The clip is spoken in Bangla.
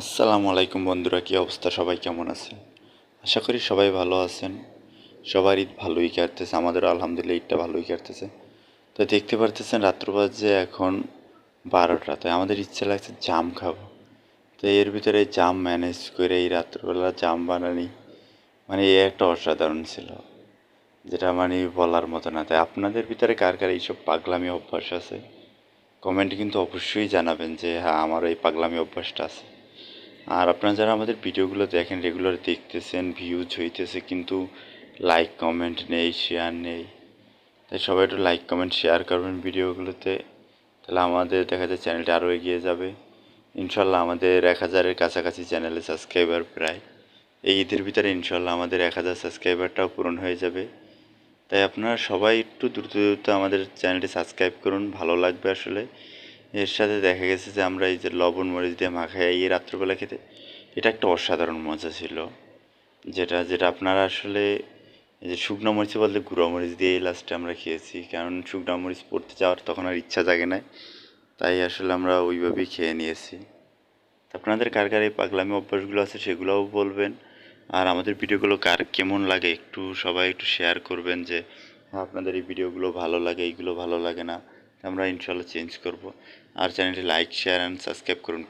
আসসালামু আলাইকুম বন্ধুরা, কী অবস্থা? সবাই কেমন আছেন? আশা করি সবাই ভালো আছেন। সবার ঈদ ভালোই কাটতেছে, আমাদেরও আলহামদুলিল্লাহ ঈদটা ভালোই কাটতেছে। তো দেখতে পারতেছেন, রাত্র বাজে এখন বারোটা, তাই আমাদের ইচ্ছে লাগছে জাম খাব। তো এর ভিতরে জাম ম্যানেজ করে এই রাত্রবেলা জাম বানানি মানে এই একটা অসাধারণ ছিল, যেটা মানে বলার মতো না। তাই আপনাদের ভিতরে কার কার এইসব পাগলামি অভ্যাস আছে? কমেন্ট কিন্তু অবশ্যই জানাবেন যে হ্যাঁ আমার এই পাগলামি অভ্যাসটা আছে। আর আপনারা যারা আমাদের ভিডিওগুলো দেখেন রেগুলার দেখতেছেন ভিউজ হইতেছে, কিন্তু লাইক কমেন্ট নেই শেয়ার নেই, তাই সবাই একটু লাইক কমেন্ট শেয়ার করবেন ভিডিওগুলোতে, তাহলে আমাদের দেখা যায় চ্যানেলটা আরও এগিয়ে যাবে। ইনশাল্লাহ আমাদের এক হাজারের কাছাকাছি চ্যানেলে সাবস্ক্রাইবার প্রায়, এই ঈদের ভিতরে ইনশাল্লাহ আমাদের এক হাজার সাবস্ক্রাইবারটাও পূরণ হয়ে যাবে। তাই আপনারা সবাই একটু দ্রুত দ্রুত আমাদের চ্যানেলটি সাবস্ক্রাইব করুন, ভালো লাগবে আসলে। এর সাথে দেখা গেছে যে আমরা এই যে লবণ, মরিচ দিয়ে মাখাই রাত্রবেলা খেতে, এটা একটা অসাধারণ মজা ছিল। যেটা যেটা আপনারা আসলে এই যে শুকনো মরিচ বলতে গুঁড়ো মরিচ দিয়ে এই লাস্টে আমরা খেয়েছি, কারণ শুকনো মরিচ পড়তে যাওয়ার তখন আর ইচ্ছা জাগে না তাই আসলে আমরা ওইভাবেই খেয়ে নিয়েছি। আপনাদের কার কার এই পাগলামি অভ্যাসগুলো আছে সেগুলোও বলবেন, আর আমাদের ভিডিওগুলো কার কেমন লাগে একটু সবাই একটু শেয়ার করবেন যে, আপনাদের এই ভিডিওগুলো ভালো লাগে, এইগুলো ভালো লাগে না। আমরা ইনশাল্লাহ চেঞ্জ করব। আর চ্যানেলটি লাইক শেয়ার অ্যান্ড সাবস্ক্রাইব করুন।